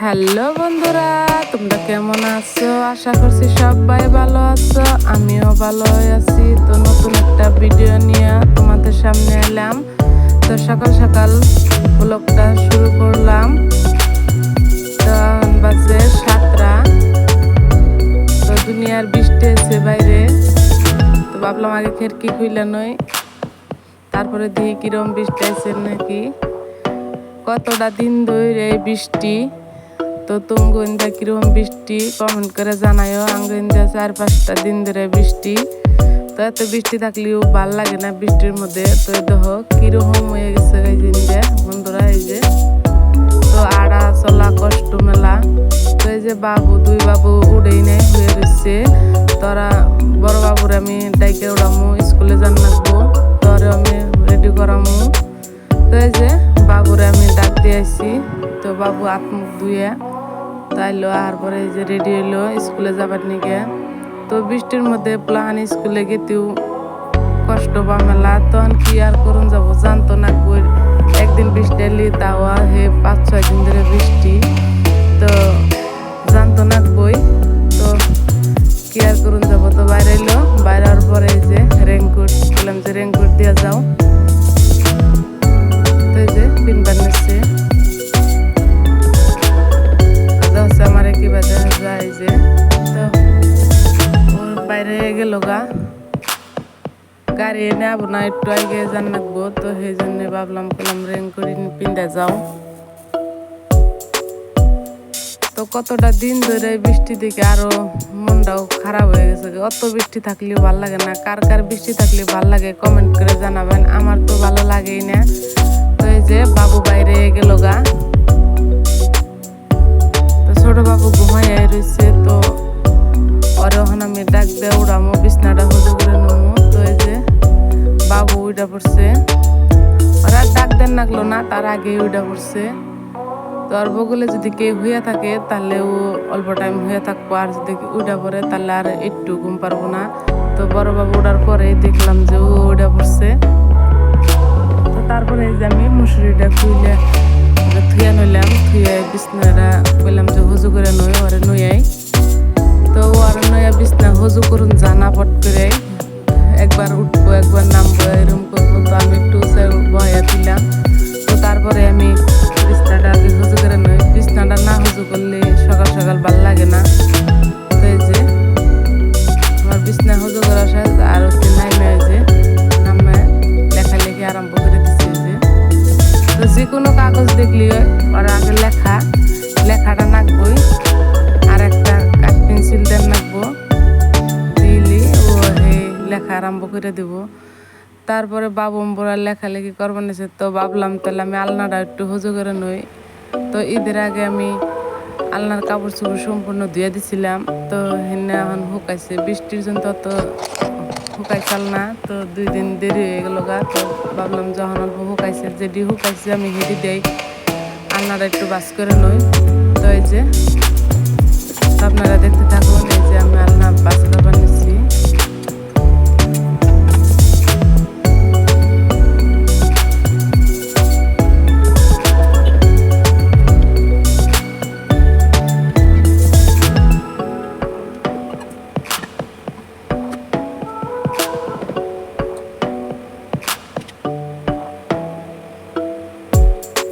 Hello বন্ধুরা, তোমরা কেমন আছো? আশা করছি সবাই ভালো আছো, আমিও ভালো আছি। তো নতুন একটা ভিডিও নিয়ে তোমাদের সামনে এলাম। তো সকাল সকাল ব্লগটা শুরু করলাম। তো বাজে সাতটা। তো দুনিয়ার বৃষ্টি আছে বাইরে। তো ভাবলাম আগে খেরকি খুইলা নই। তারপরে দিয়ে কিরম বৃষ্টি আছে নাকি। কতটা দিন ধরে বৃষ্টি। তো তুমি গোয়েন্দা কীরকম বৃষ্টি? কমেন্ট করে জানাইও আঙ্গিন্দা চার পাঁচটা দিন ধরে বৃষ্টি। তো এত বৃষ্টি থাকলেও ভালো লাগে না বৃষ্টির মধ্যে। তো দেখো, কীরকম হয়ে গেছে এই দিনটা। বন্ধুরা, এই যে, তো আড়া চলা কষ্ট মেলা। তো এই যে বাবু, দুই বাবু উড়েই নেই হয়ে রয়েছে তোরা বড় বাবুর আমি ডাইকে উড়ামু, স্কুলে যান লাগবো। তোরে আমি রেডি করামু। তো এই যে, বাবুরে আমি ডাক দিয়ে আসছি তো বাবু আত্মুখ মুখ ধুয়ে তাইলো আর পরে যে রেডি হইল স্কুলে যাবার নিকে তো বৃষ্টির মধ্যে প্লান স্কুলে গেতেও কষ্ট বা মেলা। তখন কি আর করুন যাব? জানতো না একদিন বৃষ্টি এলি তাওয়া হে, পাঁচ গেল গা গাড়ি এনে আবো না একটু আগে জান রাখব তো সেই জন্য ভাবলাম কলাম রেং করে পিন্দা যাও। তো কতটা দিন ধরে বৃষ্টি দেখে আরও মনটাও খারাপ হয়ে গেছে অত বৃষ্টি থাকলেও ভালো লাগে না। কার কার বৃষ্টি থাকলে ভালো লাগে কমেন্ট করে জানাবেন। আমার তো ভালো লাগেই না। তো এই যে বাবু বাইরে গেল আগে উইটা পড়ছে তো আর বগলে যদি কেউ হইয়া থাকে, তাহলে ও অল্প টাইম হইয়া থাকব। আর যদি উইটা পড়ে তাহলে আর একটু ঘুম পারব না। তো বড় বাবু উঠার পরে দেখলাম যে ও উইটা পড়ছে তো তারপরে যে আমি মুসুরিটা খুইলে থুয়া নইলাম থুয়ে বিছনাটা বললাম যে হুজু করে নই ওরে নইয়াই। তো ওর নয়া বিছনা হুজু করুন জানা পট করে, একবার উঠবো, একবার নামবো এরকম করব। তো আমি একটু বয়া দিলাম। তারপরে আমি বিছনাটা আগে হুজু করে নই। বিছনাটা না হুজু করলে সকাল সকাল ভালো লাগে না। তো এই আমার বিছনা হুজু করার সাথে আর হচ্ছে নাইমে যে নামে লেখালেখি আরম্ভ করে দিচ্ছে যে। তো যে কোনো কাগজ দেখলি ওর আগে লেখা, লেখাটা নাকবই, আর একটা কাঠ পেন্সিল দেন নাকবো। দিলি ও এই লেখা আরম্ভ করে দেব। তারপরে বাবু বোরা লেখালেখি করবার নিছে, তো ভাবলাম তাহলে আমি আলনাটা একটু হুজু করে নই। তো ঈদের আগে আমি আলনার কাপড় চোপড় সম্পূর্ণ ধুয়ে দিছিলাম, তো হেনে এখন শুকাইছে, বৃষ্টির জন্য তো শুকাইছাল না, তো দুই দিন দেরি হয়ে গেল গা, তো ভাবলাম যখন অল্প শুকাইছে, যেটি শুকাইছে আমি হেঁটে দেই, আলনাটা একটু বাস করে নই। তো এই যে আপনারা দেখতে থাকুন, এই যে আমি আলনা বাস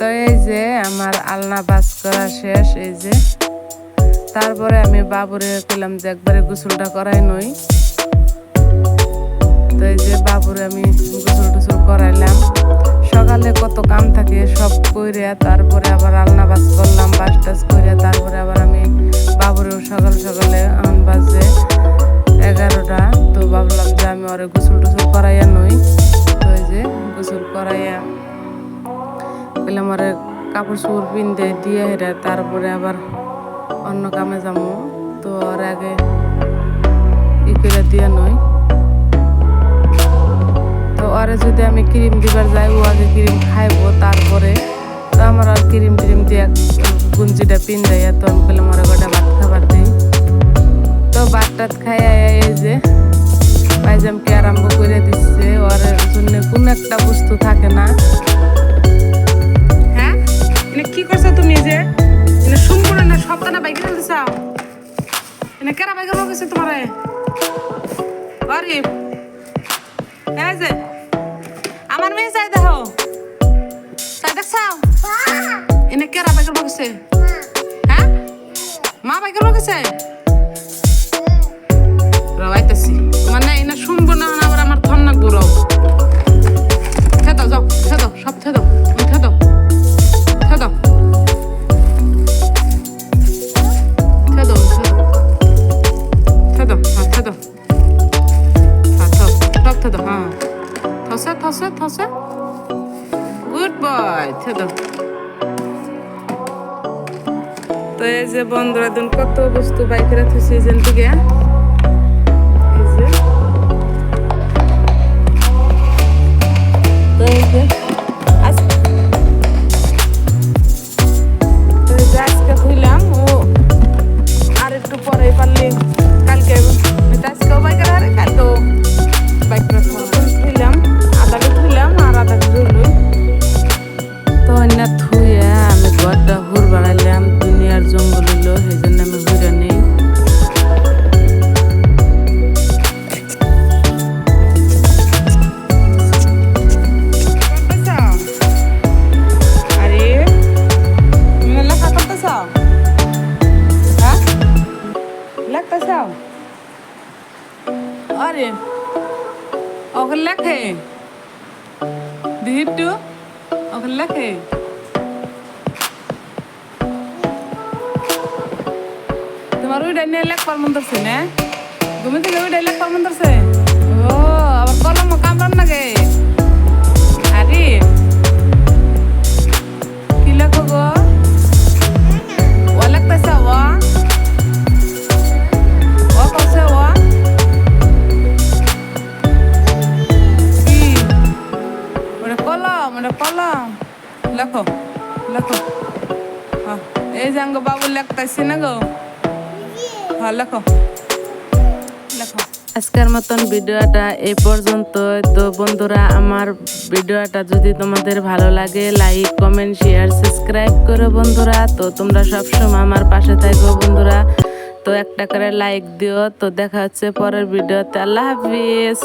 তো এই যে আমার আলনা বাস করা শেষ, এই যে। তারপরে আমি বাবুরে পেলাম যে একবারে গোসলটা করাই নই। তো এই যে বাবুরে আমি গোসল টুসল করাইলাম। সকালে কত কাম থাকে সব কইরে তারপরে আবার আলনা বাস করলাম, বাস টাস করে তারপরে আবার আমি বাবুরেও সকাল সকালে আন বাজে এগারোটা। তো ভাবলাম যে আমি ওরে গোসল টুসল করাইয়া নই। তো এই যে গোসল করাইয়া পেলাম ওরে কাপড় চোপড় পিনতে দিয়ে হেরে, তারপরে আবার অন্য কামে যাব তো ওর আগে ই দিয়ে নই। তো ওরে যদি আমি ক্রিম দিবার যাই, ও আগে ক্রিম খাইবো তারপরে। তো আমার আর ক্রিম ট্রিম দিয়ে গুঞ্জিটা পিন দেয় তো আমি পেলাম ওরে গোটা ভাত খাবার দিই তো ভাত টাত খাই এই যে পাইজামকে আরম্ভ করে দিচ্ছে। ওর জন্য কোনো একটা বস্তু থাকে না। করছ তুমি যে এটা সম্পূর্ণ বাইক রেল চাও এনে কেরা বাইক রেল গেছে তোমারে গরিব যে, আমার মেয়ে চাই দেখো। চাই দেখছাও এনে কেরা বাইক রেল গেছে হ্যাঁ? মা বাইক রেল গেছে রাইতেছি মানে এনে শুনব না, আবার আমার থন্না থসে গুড বয় খেদাও তো এই যে বন্ধুরা দিন কত বস্তু বাইকেরা থুসি যেন থেকে দিদি টু ওখানে লেখে তোমার ওই ডাইনে লেখবার মন ধরছে না? তুমি থেকে ওইটা লেখবার মন ধরছে ও, আবার কলম কামড়ান নাগে লেখো লেখো। এই যে আঙ্গ বাবু লেখতেছি না গো? হ্যাঁ লেখো। আজকের মতন ভিডিওটা এই পর্যন্ত তো বন্ধুরা, আমার ভিডিওটা যদি তোমাদের ভালো লাগে লাইক কমেন্ট শেয়ার সাবস্ক্রাইব করো বন্ধুরা। তো তোমরা সবসময় আমার পাশে থাকো বন্ধুরা। তো একটা করে লাইক দিও। তো দেখা হচ্ছে পরের ভিডিওতে। আল্লাহ হাফিজ।